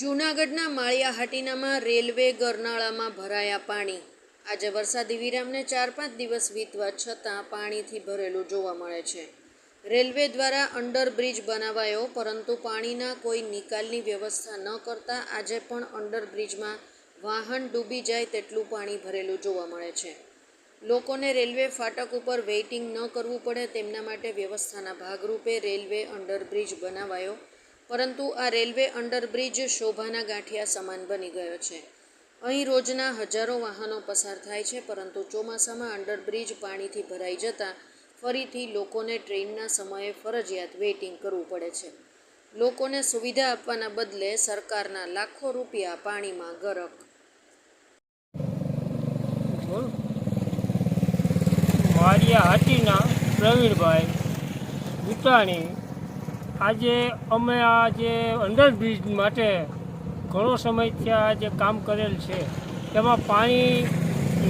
જૂનાગઢના માળિયા હાટીનામાં રેલવે ગરનાળામાં ભરાયા પાણી. આજે વરસાદી વિરામને ચાર પાંચ દિવસ વીતવા છતાં પાણીથી ભરેલું જોવા મળે છે. રેલવે દ્વારા અંડરબ્રિજ બનાવાયો, પરંતુ પાણીના કોઈ નિકાલની વ્યવસ્થા ન કરતા આજે પણ અંડરબ્રિજમાં વાહન ડૂબી જાય તેટલું પાણી ભરેલું જોવા મળે છે. લોકોને રેલવે ફાટક ઉપર વેઇટિંગ ન કરવું પડે, તેમના માટે વ્યવસ્થાના ભાગરૂપે રેલવે અંડરબ્રિજ બનાવાયો. પરંતુ આ રેલવે અંડરબ્રિજ શોભાના ગાંઠિયા સમાન બની ગયો છે અહીં રોજના હજારો વાહનો પસાર થાય છે, પરંતુ ચોમાસામાં અંડરબ્રિજ પાણીથી ભરાઈ જતાં ફરીથી લોકોને ટ્રેનના સમયે ફરજિયાત વેઇટિંગ કરવું પડે છે લોકોને સુવિધા આપવાના બદલે સરકારના લાખો રૂપિયા પાણીમાં ગરક. મારિયા હાટીના પ્રવીણભાઈ ભૂટાણી આજે અમે આ જે અંડરબ્રિજ માટે ઘણો સમયથી આ જે કામ કરેલ છે તેમાં પાણી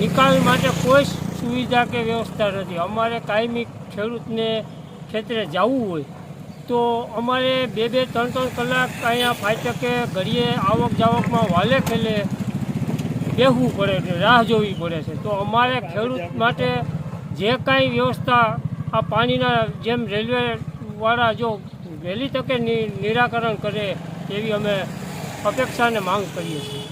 નિકાલ માટે કોઈ સુવિધા કે વ્યવસ્થા નથી. અમારે કાયમી ખેડૂતને ખેતરે જવું હોય તો અમારે બે બે ત્રણ ત્રણ કલાક અહીંયા ફાટકે ઘડીએ આવક જાવકમાં વાલે ખેલે બેહવું પડે છે, રાહ જોવી પડે છે. તો અમારે ખેડૂત માટે જે કાંઈ વ્યવસ્થા આ પાણીના જેમ રેલવેવાળા જો વહેલી તકે નિરાકરણ કરે એવી અમે અપેક્ષા અને માંગ કરીએ છીએ.